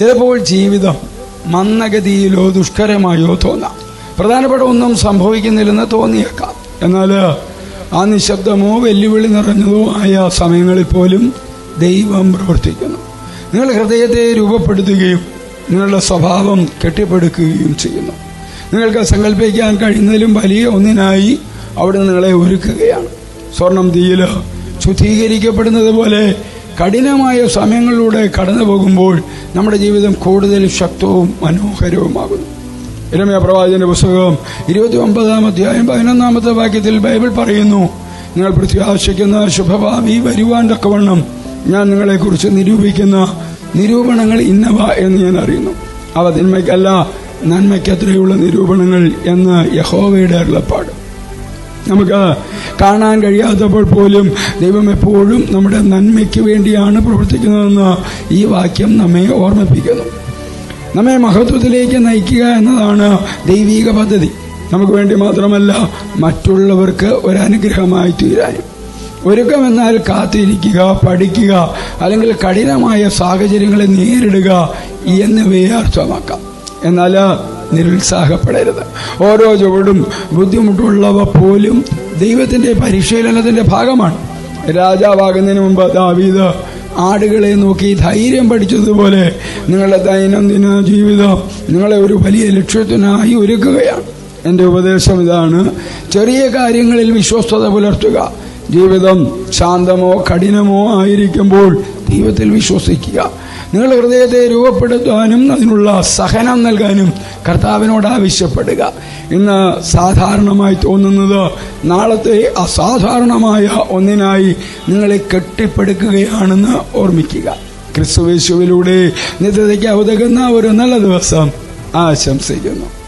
ചിലപ്പോൾ ജീവിതം മന്ദഗതിയിലോ ദുഷ്കരമായോ തോന്നാം. പ്രധാനപ്പെട്ട ഒന്നും സംഭവിക്കുന്നില്ലെന്ന് തോന്നിയേക്കാം. എന്നാൽ ആ നിശബ്ദമോ വെല്ലുവിളി നിറഞ്ഞതോ ആയ സമയങ്ങളിൽ പോലും ദൈവം പ്രവർത്തിക്കുന്നു. നിങ്ങൾ ഹൃദയത്തെ രൂപപ്പെടുത്തുകയും നിങ്ങളുടെ സ്വഭാവം കെട്ടിപ്പടുക്കുകയും ചെയ്യുന്നു. നിങ്ങൾക്ക് സങ്കല്പിക്കാൻ കഴിയുന്നതിലും വലിയ ഒന്നിനായി അവിടെ നിങ്ങളെ ഒരുക്കുകയാണ്. സ്വർണം തീയിൽ ശുദ്ധീകരിക്കപ്പെടുന്നത് പോലെ കഠിനമായ സമയങ്ങളിലൂടെ കടന്നു പോകുമ്പോൾ നമ്മുടെ ജീവിതം കൂടുതൽ ശക്തവും മനോഹരവുമാകുന്നു. ഇരമയ പ്രവാചകന്റെ പുസ്തകം ഇരുപത്തി ഒമ്പതാം അധ്യായം പതിനൊന്നാമത്തെ വാക്യത്തിൽ ബൈബിൾ പറയുന്നു നിങ്ങൾ പ്രത്യാശിക്കുന്ന ശുഭഭാവി വരുവാൻ തക്കവണ്ണം ഞാൻ നിങ്ങളെക്കുറിച്ച് നിരൂപിക്കുന്ന നിരൂപണങ്ങൾ ഇന്നവ എന്ന് ഞാൻ അറിയുന്നു. അവ തിന്മയ്ക്കല്ല നന്മയ്ക്കത്രയുള്ള നിരൂപണങ്ങൾ എന്ന് യഹോവയുടെ അരുളപ്പാട്. നമുക്ക് കാണാൻ കഴിയാത്തപ്പോൾ പോലും ദൈവം എപ്പോഴും നമ്മുടെ നന്മയ്ക്ക് വേണ്ടിയാണ് പ്രവർത്തിക്കുന്നതെന്ന് ഈ വാക്യം നമ്മെ ഓർമ്മിപ്പിക്കുന്നു. നമ്മെ മഹത്വത്തിലേക്ക് നയിക്കുക എന്നതാണ് ദൈവീക പദ്ധതി. നമുക്ക് വേണ്ടി മാത്രമല്ല മറ്റുള്ളവർക്ക് ഒരനുഗ്രഹമായി തീരാനും. ഒരുക്കമെന്നാൽ കാത്തിരിക്കുക പഠിക്കുക അല്ലെങ്കിൽ കഠിനമായ സാഹചര്യങ്ങളെ നേരിടുക എന്നിവയെ അർത്ഥമാക്കാം. എന്നാൽ നിരുത്സാഹപ്പെടരുത്. ഓരോ ചുവടും ബുദ്ധിമുട്ടുള്ളവ പോലും ദൈവത്തിന്റെ പരിശീലനത്തിന്റെ ഭാഗമാണ്. രാജാവാകുന്നതിന് മുമ്പ് ദാവീത് ആടുകളെ നോക്കി ധൈര്യം പഠിച്ചതുപോലെ നിങ്ങളുടെ ദൈനംദിന ജീവിതം നിങ്ങളെ ഒരു വലിയ ലക്ഷ്യത്തിനായി ഒരുക്കുകയാണ്. എന്റെ ഉപദേശം ഇതാണ് ചെറിയ കാര്യങ്ങളിൽ വിശ്വസ്തത പുലർത്തുക. ജീവിതം ശാന്തമോ കഠിനമോ ആയിരിക്കുമ്പോൾ ദൈവത്തിൽ വിശ്വസിക്കുക. നിങ്ങളുടെ ഹൃദയത്തെ രൂപപ്പെടുത്താനും അതിനുള്ള സഹനം നൽകാനും കർത്താവിനോട് ആവശ്യപ്പെടുക. ഇന്ന് സാധാരണമായി തോന്നുന്നത് നാളത്തെ അസാധാരണമായ ഒന്നിനായി നിങ്ങളെ കെട്ടിപ്പടുക്കുകയാണെന്ന് ഓർമ്മിക്കുക. ക്രിസ്തുവേശുവിലൂടെ നിത്യതയ്ക്ക് ഉതകുന്ന ഒരു നല്ല ദിവസം ആശംസിക്കുന്നു.